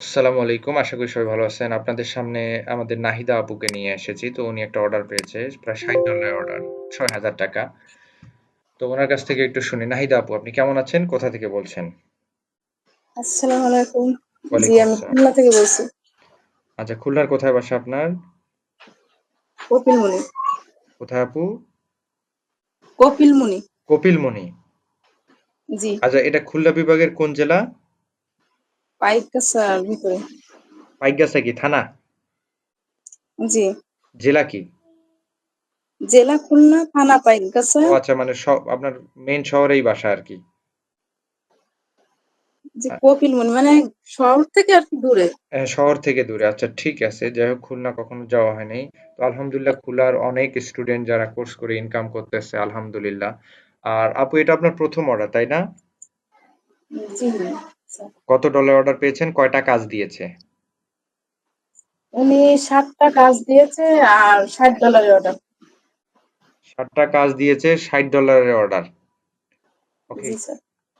আসসালামু আলাইকুম। আশা করি সবাই ভালো আছেন। আপনাদের সামনে আমাদের নাহিদা আপুকে নিয়ে এসেছি। তো উনি একটা অর্ডার পেয়েছে। প্রায় $৬০ এর অর্ডার, ৳৬,০০০ তো উনার কাছ থেকে একটু শুনি। নাহিদা আপু আপনি কেমন আছেন? কোথা থেকে বলছেন? আসসালামু আলাইকুম। জি, আমি খুলনা থেকে বলছি। আচ্ছা, খুলনার কোথায় বাসা আপনার? কপিলমুনি। কোথায় আপু? কপিলমুনি। কপিলমুনি। জি। আচ্ছা, এটা খুলনা বিভাগের কোন জেলা? পাইকগাছার ভিতরে। পাইকগাছা কি থানা? জি। জেলা কি? জেলা খুলনা, থানা পাইকগাছা। আচ্ছা মানে স আপনার মেইন শহরেই বাসা আরকি। জি, আ কপিলমুনি মানে শহর থেকে আরকি দূরে। হ্যাঁ, শহর থেকে দূরে। আচ্ছা ঠিক আছে। যাই হোক খুলনা কখনো যাওয়া হয়নি তো আলহামদুলিল্লাহ খুলনার অনেক স্টুডেন্ট যারা কোর্স করে ইনকাম করতেছে আলহামদুলিল্লাহ। আর আপু এটা আপনার প্রথম অর্ডার, তাই না? জি। কত ডলার অর্ডার পেয়েছেন? কয়টা কাজ দিয়েছে? উনি ৭ টা কাজ দিয়েছে আর $৬০ এর অর্ডার। ৭ টা কাজ দিয়েছে, $৬০ এর অর্ডার। ওকে। স্যার।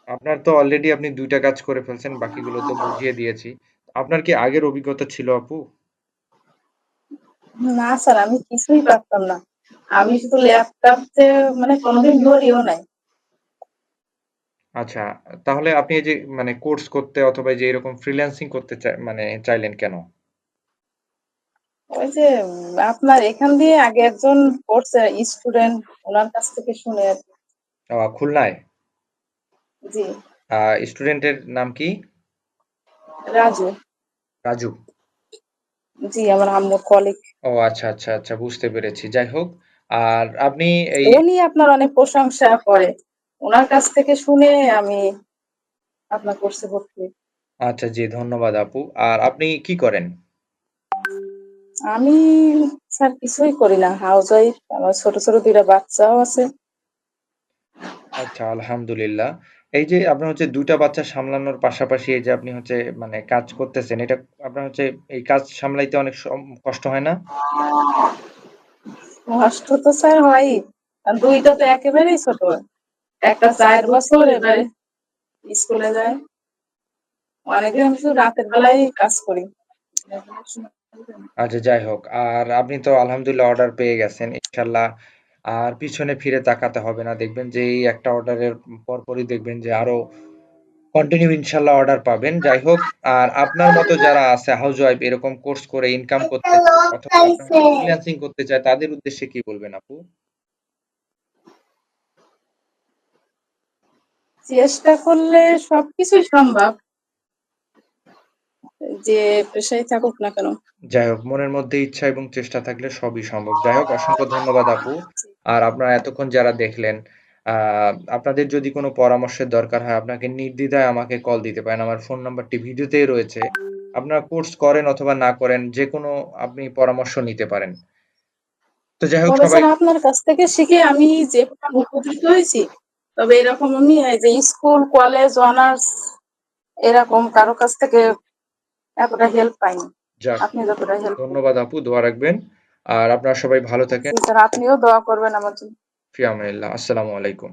আপনার তো অলরেডি আপনি দুইটা কাজ করে ফেলছেন। বাকিগুলো তো বুঝিয়ে দিয়েছি। আপনার কি আগের অভিজ্ঞতা ছিল আপু? না স্যার, আমি কিছুই পারতাম না। আমি শুধু ল্যাপটপে মানে কোনদিন ধরিও নাই। আচ্ছা, তাহলে আপনি এই যে মানে কোর্স করতে অথবা এই যে এরকম ফ্রিল্যান্সিং করতে চা মানে চাইলেন কেন? ওই যে আপনার এখান দিয়ে আগে একজন করছে স্টুডেন্ট, ওনার কাছ থেকে শুনে। ও খুলনায়? জি। স্টুডেন্টের নাম কি? রাজু। রাজু। জি, আমার আম্মুর কলিগ। ও আচ্ছা, আচ্ছা, আচ্ছা বুঝতে পেরেছি। যাই হোক, আর আপনি এই উনি আপনার অনেক প্রশংসা করে। উনার কাছ থেকে শুনে আমি আপনার কোর্সে ভর্তি আচ্ছা জি, ধন্যবাদ আপু। আর আপনি কি করেন? আমি স্যার কিছুই করি না। হাউসওয়াইফ। আমার ছোট, ছোট ২ টা বাচ্চাও আছে। আচ্ছা, আলহামদুলিল্লাহ। এই যে আপনার হচ্ছে ২ টা বাচ্চা সামলানোর পাশাপাশি এই যে আপনি হচ্ছে মানে কাজ করতেছেন, এটা আপনার হচ্ছে এই কাজ সামলাইতে অনেক কষ্ট হয় না? কষ্ট তো স্যার হয়ই। আর ২ টা তো একেবারেই ছোট। একটা ৪ বছর এবারে স্কুলে যায়। অনেকদিন আমি শুধু রাতের বেলায় কাজ করি। আচ্ছা যাই হোক। আর আপনি তো আলহামদুলিল্লাহ অর্ডার পেয়ে গেছেন। ইনশাআল্লাহ আর পিছনে ফিরে তাকাতে হবে না। দেখবেন যে এই একটা অর্ডারের পরপরই দেখবেন যে আরও কন্টিনিউ ইনশাআল্লাহ অর্ডার পাবেন। যাই হোক, আর আপনার মতো যারা আছে হাউস ওয়াইফ এরকম কোর্স করে ইনকাম করতে চায় অথবা ফ্রিল্যান্সিং করতে চায় তাদের উদ্দেশ্যে কি বলবেন আপু? চেষ্টা করলে সবকিছুই সম্ভব। যে পেশায় থাকুক না কেন। যাই হোক, মনের মধ্যে ইচ্ছা এবং চেষ্টা থাকলে সবই সম্ভব। যাই হোক, অসংখ্য ধন্যবাদ আপু। আর আপনারা এতক্ষণ যারা দেখলেন, আপনাদের যদি কোনো পরামর্শের দরকার হয় আপনাকে নির্দ্বিধায় আমাকে কল দিতে পারেন। আমার ফোন নাম্বারটি ভিডিওতেই রয়েছে। আপনারা কোর্স করেন অথবা না করেন যেকোনো আপনি পরামর্শ নিতে পারেন। তো যাই হোক সবাই আপনার কাছ থেকে শিখে আমি যে উপকৃত হয়েছি, তবে এরকম আমি যে স্কুল, কলেজ, অনার্স এরকম কারও কাছ থেকে এতটা হেল্প পাইনি। আপনি যতটা হেল্প ধন্যবাদ আপু। দোয়া রাখবেন। আর আপনারা সবাই ভালো থাকেন। আপনিও দোয়া করবেন আমার জন্য। ফি আসসালামু আলাইকুম।